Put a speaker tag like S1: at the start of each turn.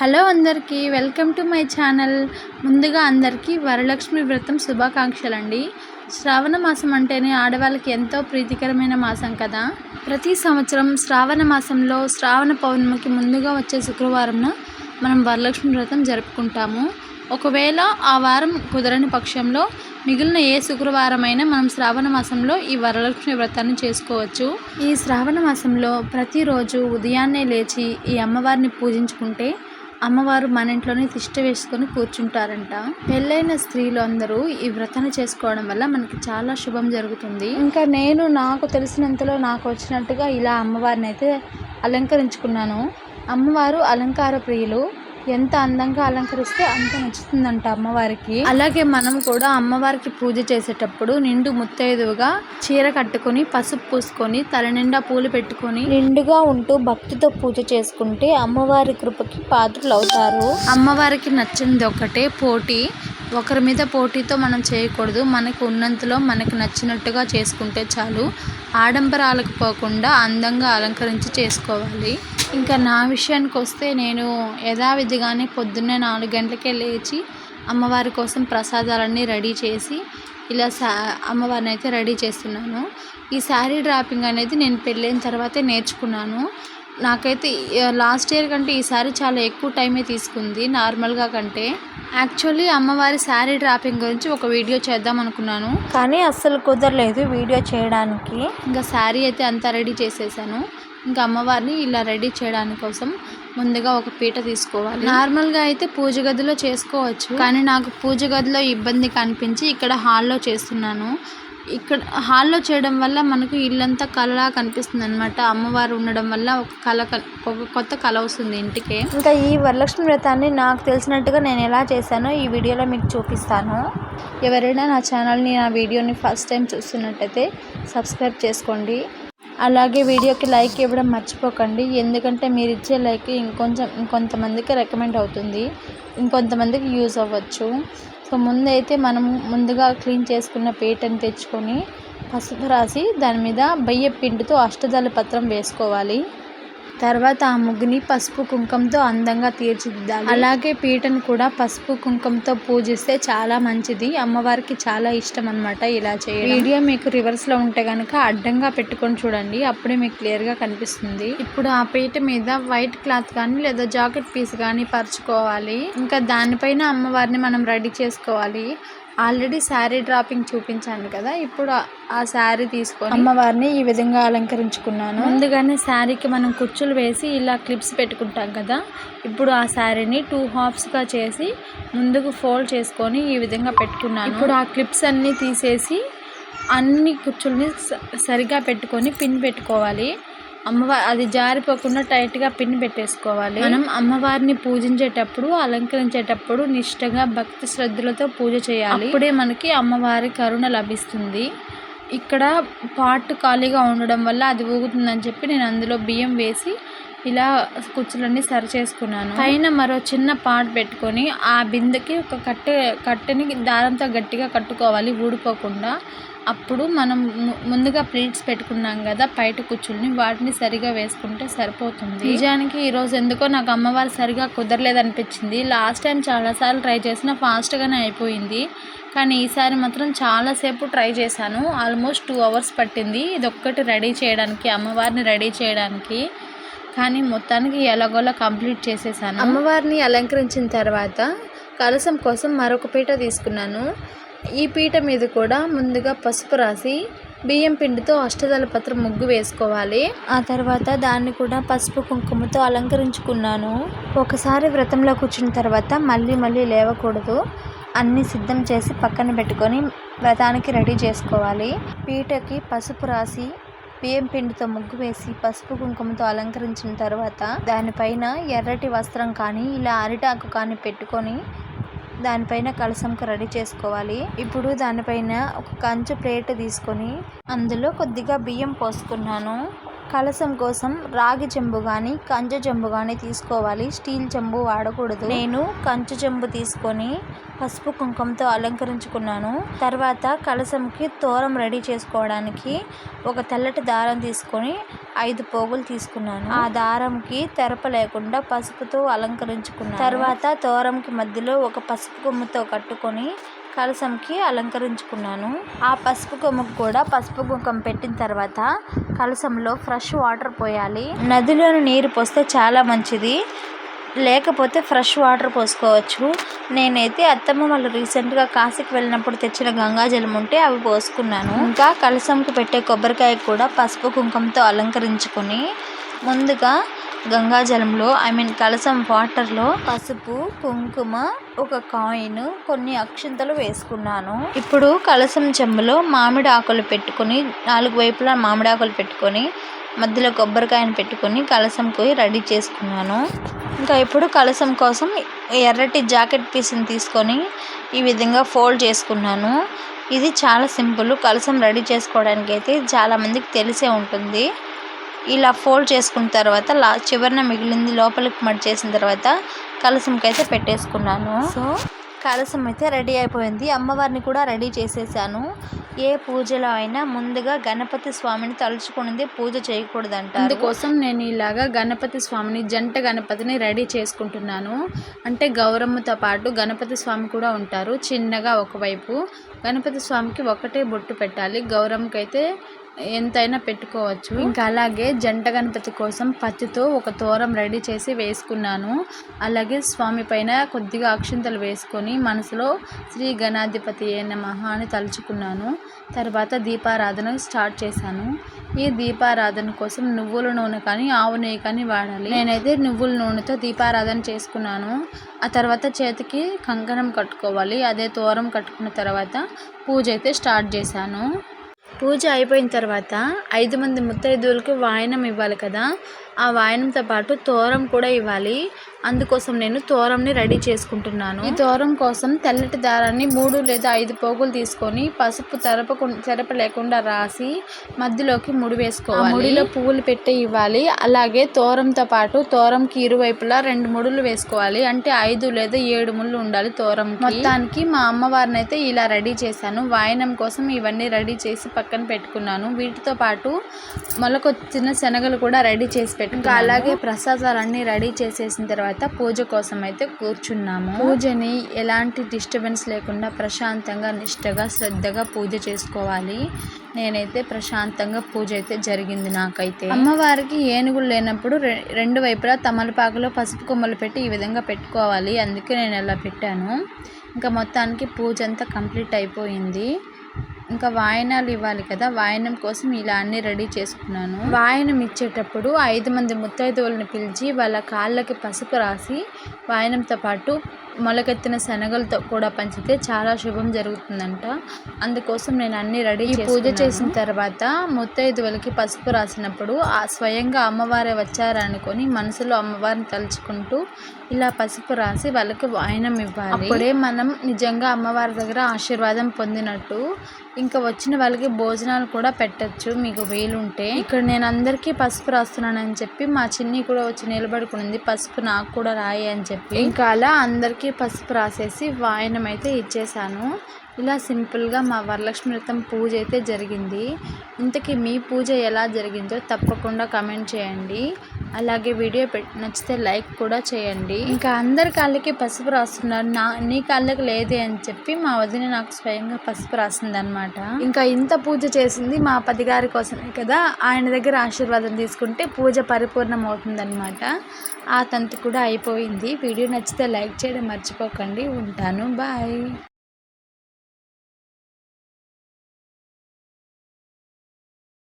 S1: Hello అందరికీ welcome to my channel. ముందుగా అందరికీ వరలక్ష్మి వ్రతం శుభాకాంక్షలు అండి శ్రావణ మాసం అంటేనే ఆడవాళ్ళకి ఎంతో ప్రీతికరమైన మాసం కదా. ప్రతి సంవత్సరం శ్రావణ మాసంలో శ్రావణ పౌర్ణమికి ముందుగా వచ్చే శుక్రవారంన మనం వరలక్ష్మి వ్రతం జరుపుకుంటాము. ఒకవేళ ఆ వారం కుదరని పక్షంలో మిగిలిన ఏ శుక్రవారమైనా మనం శ్రావణ మాసంలో ఈ వరలక్ష్మి వ్రతాన్ని చేసుకోవచ్చు. ఈ శ్రావణ మాసంలో ప్రతిరోజు ఉదయాన్నే లేచి ఈ అమ్మవారిని పూజించుకుంటే అమ్మవారు మన ఇంట్లోనే తిష్ట వేసుకొని కూర్చుంటారంట. పెళ్ళైన స్త్రీలు అందరూ ఈ వ్రతాన్ని చేసుకోవడం వల్ల మనకి చాలా శుభం జరుగుతుంది. ఇంకా నేను నాకు తెలిసినంతలో నాకు వచ్చినట్టుగా ఇలా అమ్మవారిని అయితే అలంకరించుకున్నాను. అమ్మవారు అలంకార ప్రియులు. ఎంత అందంగా అలంకరిస్తే అంత నచ్చుతుందంట అమ్మవారికి. అలాగే మనం కూడా అమ్మవారికి పూజ చేసేటప్పుడు నిండు ముత్తైదువుగా చీర కట్టుకొని పసుపు పూసుకొని తల నిండా పూలు పెట్టుకొని నిండుగా ఉంటూ భక్తితో పూజ చేసుకుంటే అమ్మవారి కృపకి పాత్రలు అవుతారు అమ్మవారికి నచ్చింది ఒకటే పోటీ. ఒకరి మీద పోటీతో మనం చేయకూడదు. మనకు ఉన్నంతలో మనకు నచ్చినట్టుగా చేసుకుంటే చాలు. ఆడంబరాలకు పోకుండా అందంగా అలంకరించి చేసుకోవాలి. ఇంకా నా విషయానికి వస్తే నేను యథావిధిగానే పొద్దున్నే నాలుగు గంటలకే లేచి అమ్మవారి కోసం ప్రసాదాలన్నీ రెడీ చేసి ఇలా సా అమ్మవారిని అయితే రెడీ చేస్తున్నాను. ఈ శారీ డ్రాపింగ్ అనేది నేను పెళ్ళైన తర్వాతే నేర్చుకున్నాను. నాకైతే లాస్ట్ ఇయర్ కంటే ఈసారి చాలా ఎక్కువ టైమే తీసుకుంది నార్మల్గా కంటే. యాక్చువల్లీ అమ్మవారి శారీ డ్రాపింగ్ గురించి ఒక వీడియో చేద్దాం అనుకున్నాను. కానీ అస్సలు కుదరలేదు వీడియో చేయడానికి. ఇంకా శారీ అయితే అంతా రెడీ చేసేసాను. ఇంకా అమ్మవారిని ఇలా రెడీ చేయడానికి కోసం ముందుగా ఒక పీట తీసుకోవాలి. నార్మల్గా అయితే పూజ గదిలో చేసుకోవచ్చు. కానీ నాకు పూజ గదిలో ఇబ్బంది కనిపించి ఇక్కడ హాల్లో చేస్తున్నాను. ఇక్కడ హాల్లో చేయడం వల్ల మనకు ఇల్లంతా కలలా కనిపిస్తుంది అనమాట అమ్మవారు ఉండడం వల్ల ఒక కళ ఒక కొత్త కళ వస్తుంది ఇంటికి. ఇంకా ఈ వరలక్ష్మి వ్రతాన్ని నాకు తెలిసినట్టుగా నేను ఎలా చేశానో ఈ వీడియోలో మీకు చూపిస్తాను. ఎవరైనా నా ఛానల్ని నా వీడియోని ఫస్ట్ టైం చూస్తున్నట్టయితే సబ్స్క్రైబ్ చేసుకోండి. అలాగే వీడియోకి లైక్ ఇవ్వడం మర్చిపోకండి. ఎందుకంటే మీరు ఇచ్చే లైక్ ఇంకొంచెం ఇంకొంతమందికి రికమెండ్ అవుతుంది. ఇంకొంతమందికి యూజ్ అవ్వచ్చు. సో ముందైతే మనం ముందుగా క్లీన్ చేసుకున్న పీటని తెచ్చుకొని పసుపు రాసి దాని మీద బయ్య పిండితో అష్టదళ పత్రం వేసుకోవాలి. తర్వాత ఆ ముగ్గుని పసుపు కుంకంతో అందంగా తీర్చిదిద్దాలి. అలాగే పీటను కూడా పసుపు కుంకుమతో పూజిస్తే చాలా మంచిది. అమ్మవారికి చాలా ఇష్టం అనమాట ఇలా చేయడం. వీడియో మీకు రివర్స్లో ఉంటే కనుక అడ్డంగా పెట్టుకొని చూడండి. అప్పుడే మీకు క్లియర్గా కనిపిస్తుంది. ఇప్పుడు ఆ పీట మీద వైట్ క్లాత్ కానీ లేదా జాకెట్ పీస్ కానీ పరుచుకోవాలి. ఇంకా దానిపైన అమ్మవారిని మనం రెడీ చేసుకోవాలి. ఆల్రెడీ శారీ డ్రాపింగ్ చూపించాను కదా ఇప్పుడు ఆ శారీ తీసుకొని అమ్మవారిని ఈ విధంగా అలంకరించుకున్నాను. ముందుగానే శారీకి మనం కుచ్చులు వేసి ఇలా క్లిప్స్ పెట్టుకుంటాం కదా ఇప్పుడు ఆ శారీని టూ హాఫ్స్గా చేసి ముందుకు ఫోల్డ్ చేసుకొని ఈ విధంగా పెట్టుకున్నాను. ఇప్పుడు ఆ క్లిప్స్ అన్నీ తీసేసి అన్ని కుచ్చుల్ని సరిగా పెట్టుకొని పిన్ పెట్టుకోవాలి. అమ్మవారి అది జారిపోకుండా టైట్గా పిన్ పెట్టేసుకోవాలి. మనం అమ్మవారిని పూజించేటప్పుడు అలంకరించేటప్పుడు నిష్టగా భక్తి శ్రద్ధలతో పూజ చేయాలి. అప్పుడే మనకి అమ్మవారి కరుణ లభిస్తుంది. ఇక్కడ పాట్ ఖాళీగా ఉండడం వల్ల అది ఊగుతుందని చెప్పి నేను అందులో బియ్యం వేసి ఇలా కుచ్చులన్నీ సరి చేసుకున్నాను. పైన మరో చిన్న పాట్ పెట్టుకొని ఆ బిందెకి ఒక కట్టె కట్టెని దారంతో గట్టిగా కట్టుకోవాలి ఊడిపోకుండా. అప్పుడు మనం ముందుగా ప్లేట్స్ పెట్టుకున్నాం కదా బయట కూర్చుని వాటిని సరిగా వేసుకుంటే సరిపోతుంది. నిజానికి ఈరోజు ఎందుకో నాకు అమ్మవారు సరిగా కుదరలేదు అనిపించింది లాస్ట్ టైం చాలాసార్లు ట్రై చేసిన ఫాస్ట్గానే అయిపోయింది. కానీ ఈసారి మాత్రం చాలాసేపు ట్రై చేశాను. ఆల్మోస్ట్ టూ అవర్స్ పట్టింది. ఇది ఒక్కటి రెడీ చేయడానికి అమ్మవారిని రెడీ చేయడానికి. కానీ మొత్తానికి ఎలాగోలా కంప్లీట్ చేసేసాను. అమ్మవారిని అలంకరించిన తర్వాత కలసం కోసం మరొక పీట తీసుకున్నాను. ఈ పీట మీద కూడా ముందుగా పసుపు రాసి బియ్యం పిండితో అష్టదళ పత్రం ముగ్గు వేసుకోవాలి. ఆ తర్వాత దాన్ని కూడా పసుపు కుంకుమతో అలంకరించుకున్నాను. ఒకసారి వ్రతంలో కూర్చున్న తర్వాత మళ్ళీ మళ్ళీ లేవకూడదు. అన్నీ సిద్ధం చేసి పక్కన పెట్టుకొని వ్రతానికి రెడీ చేసుకోవాలి. పీటకి పసుపు రాసి బియ్యం పిండితో ముగ్గు వేసి పసుపు కుంకుమతో అలంకరించిన తర్వాత దానిపైన ఎర్రటి వస్త్రం కానీ ఇలా అరిటాకు కానీ పెట్టుకొని దానిపైన కలసంకు రెడీ చేసుకోవాలి. ఇప్పుడు దానిపైన ఒక కంచు ప్లేట్ తీసుకొని అందులో కొద్దిగా బియ్యం పోసుకున్నాను. కలసం కోసం రాగి చెంబు కానీ కంచు చెంబు కానీ తీసుకోవాలి. స్టీల్ చెంబు వాడకూడదు. నేను కంచు చెంబు తీసుకొని పసుపు కుంకుమతో అలంకరించుకున్నాను. తర్వాత కలసంకి తోరం రెడీ చేసుకోవడానికి ఒక తెల్లటి దారం తీసుకొని ఐదు పోగులు తీసుకున్నాను. ఆ దారంకి తెరప లేకుండా పసుపుతో అలంకరించుకున్నాను. తర్వాత తోరంకి మధ్యలో ఒక పసుపు కొమ్ముతో కట్టుకొని కలసంకి అలంకరించుకున్నాను. ఆ పసుపు కొమ్మకు కూడా పసుపు కుంకం పెట్టిన తర్వాత కలసంలో ఫ్రెష్ వాటర్ పోయాలి. నదిలోని నీరు పోస్తే చాలా మంచిది. లేకపోతే ఫ్రెష్ వాటర్ పోసుకోవచ్చు. నేనైతే అత్తమ్మ వాళ్ళు రీసెంట్గా కాశీకి వెళ్ళినప్పుడు తెచ్చిన గంగాజలం ఉంటే అవి పోసుకున్నాను. ఇంకా కలసంకి పెట్టే కొబ్బరికాయ కూడా పసుపు కుంకుమతో అలంకరించుకొని ముందుగా గంగాజలంలో ఐ మీన్ కలసం వాటర్లో పసుపు కుంకుమ ఒక కాయిన్ కొన్ని అక్షింతలు వేసుకున్నాను. ఇప్పుడు కలసం చెంబులో మామిడి ఆకులు పెట్టుకొని నాలుగు వైపులా మామిడి ఆకులు పెట్టుకొని మధ్యలో కొబ్బరికాయను పెట్టుకొని కలసంకి రెడీ చేసుకున్నాను. ఇంకా ఇప్పుడు కలసం కోసం ఎర్రటి జాకెట్ పీస్ని తీసుకొని ఈ విధంగా ఫోల్డ్ చేసుకున్నాను. ఇది చాలా సింపుల్. కలసం రెడీ చేసుకోవడానికి అయితే చాలామందికి తెలిసే ఉంటుంది. ఇలా ఫోల్డ్ చేసుకున్న తర్వాత లా చివరిన మిగిలింది లోపలికి మడి చేసిన తర్వాత కలసంకి అయితే పెట్టేసుకున్నాను. సో కలసం అయితే రెడీ అయిపోయింది. అమ్మవారిని కూడా రెడీ చేసేసాను. ఏ పూజలో అయినా ముందుగా గణపతి స్వామిని తలుచుకున్నది పూజ చేయకూడదంట అందుకోసం నేను ఇలాగా గణపతి స్వామిని జంట గణపతిని రెడీ చేసుకుంటున్నాను. అంటే గౌరమ్మతో పాటు గణపతి స్వామి కూడా ఉంటారు చిన్నగా ఒకవైపు. గణపతి స్వామికి ఒకటే బొట్టు పెట్టాలి. గౌరమ్మకైతే అయితే ఎంతైనా పెట్టుకోవచ్చు. ఇంకా అలాగే జంట గణపతి కోసం పత్తితో ఒక తోరం రెడీ చేసి వేసుకున్నాను. అలాగే స్వామి పైన కొద్దిగా అక్షింతలు వేసుకొని మనసులో శ్రీ గణాధిపతి నమః అని తలుచుకున్నాను. తర్వాత దీపారాధన స్టార్ట్ చేశాను. ఈ దీపారాధన కోసం నువ్వుల నూనె కానీ ఆవు నెయ్యి కానీ వాడాలి. నేనైతే నువ్వుల నూనెతో దీపారాధన చేసుకున్నాను. ఆ తర్వాత చేతికి కంకణం కట్టుకోవాలి. అదే తోరం కట్టుకున్న తర్వాత పూజ అయితే స్టార్ట్ చేశాను. పూజ అయిపోయిన తర్వాత ఐదు మంది ముత్తైదువులకు వాయనం ఇవ్వాలి కదా. ఆ వాయనంతో పాటు తోరం కూడా ఇవ్వాలి. అందుకోసం నేను తోరంని రెడీ చేసుకుంటున్నాను. ఈ తోరం కోసం తెల్లటి దారాన్ని మూడు లేదా ఐదు పోగులు తీసుకొని పసుపు తెరపకు తెరప లేకుండా రాసి మధ్యలోకి ముడి వేసుకోవాలి. ముడిలో పువ్వులు పెట్టి ఇవ్వాలి. అలాగే తోరంతో పాటు తోరంకి ఇరువైపులా రెండు ముడులు వేసుకోవాలి. అంటే ఐదు లేదా ఏడు ముళ్ళు ఉండాలి తోరం మొత్తానికి మా అమ్మవారిని అయితే ఇలా రెడీ చేశాను. వాయనం కోసం ఇవన్నీ రెడీ చేసి పక్కన పెట్టుకున్నాను. వీటితో పాటు మొలకొచ్చిన శనగలు కూడా రెడీ చేసి పెట్టుకున్నాను అలాగే ప్రసాదాలన్నీ రెడీ చేసేసిన తర్వాత పూజ కోసం అయితే కూర్చున్నాము. పూజని ఎలాంటి డిస్టర్బెన్స్ లేకుండా ప్రశాంతంగా నిష్టగా శ్రద్ధగా పూజ చేసుకోవాలి. నేనైతే ప్రశాంతంగా పూజ అయితే జరిగింది నాకైతే. అమ్మవారికి ఏనుగులు లేనప్పుడు రెండు వైపులా తమలపాకులో పసుపు కొమ్మలు పెట్టి ఈ విధంగా పెట్టుకోవాలి. అందుకే నేను ఇలా పెట్టాను. ఇంకా మొత్తానికి పూజ అంతా కంప్లీట్ అయిపోయింది. ఇంకా వాయనాలు ఇవ్వాలి కదా వాయనం కోసం ఇలా అన్నీ రెడీ చేసుకున్నాను. వాయనం ఇచ్చేటప్పుడు ఐదు మంది ముత్తైదువులను పిలిచి వాళ్ళ కాళ్ళకి పసుపు రాసి వాయనంతో పాటు మొలకెత్తిన శనగలతో కూడా పంచితే చాలా శుభం జరుగుతుందంట. అందుకోసం నేను అన్ని రెడీ పూజ చేసిన తర్వాత ముత్తైదువులకి పసుపు రాసినప్పుడు ఆ స్వయంగా అమ్మవారే వచ్చారనుకొని మనసులో అమ్మవారిని తలుచుకుంటూ ఇలా పసుపు రాసి వాళ్ళకి వాయనం ఇవ్వాలి. అప్పుడే మనం నిజంగా అమ్మవారి దగ్గర ఆశీర్వాదం పొందినట్టు ఇంకా వచ్చిన వాళ్ళకి భోజనాలు కూడా పెట్టచ్చు మీకు వీలుంటే. ఇక్కడ నేను అందరికీ పసుపు రాస్తున్నానని చెప్పి మా చిన్ని కూడా వచ్చి నిలబడుకునింది. పసుపు నాకు కూడా రాయి అని చెప్పి. ఇంకా అలా అందరికీ పసుపు రాసేసి వాయనం అయితే ఇచ్చేసాను. ఇలా సింపుల్గా మా వరలక్ష్మి వ్రతం పూజ అయితే జరిగింది. ఇంతకీ మీ పూజ ఎలా జరిగిందో తప్పకుండా కమెంట్ చేయండి. అలాగే వీడియో పెట్టి నచ్చితే లైక్ కూడా చేయండి. ఇంకా అందరి కాళ్ళకి పసుపు రాస్తున్నారు. నా నీ కాళ్ళకి లేదే అని చెప్పి మా వదిన నాకు స్వయంగా పసుపు రాసింది అనమాట ఇంకా ఇంత పూజ చేసింది మా పది గారి కోసమే కదా. ఆయన దగ్గర ఆశీర్వాదం తీసుకుంటే పూజ పరిపూర్ణం అవుతుందన్నమాట ఆ తంతు కూడా అయిపోయింది. వీడియో నచ్చితే లైక్ చేయడం మర్చిపోకండి. ఉంటాను. బాయ్.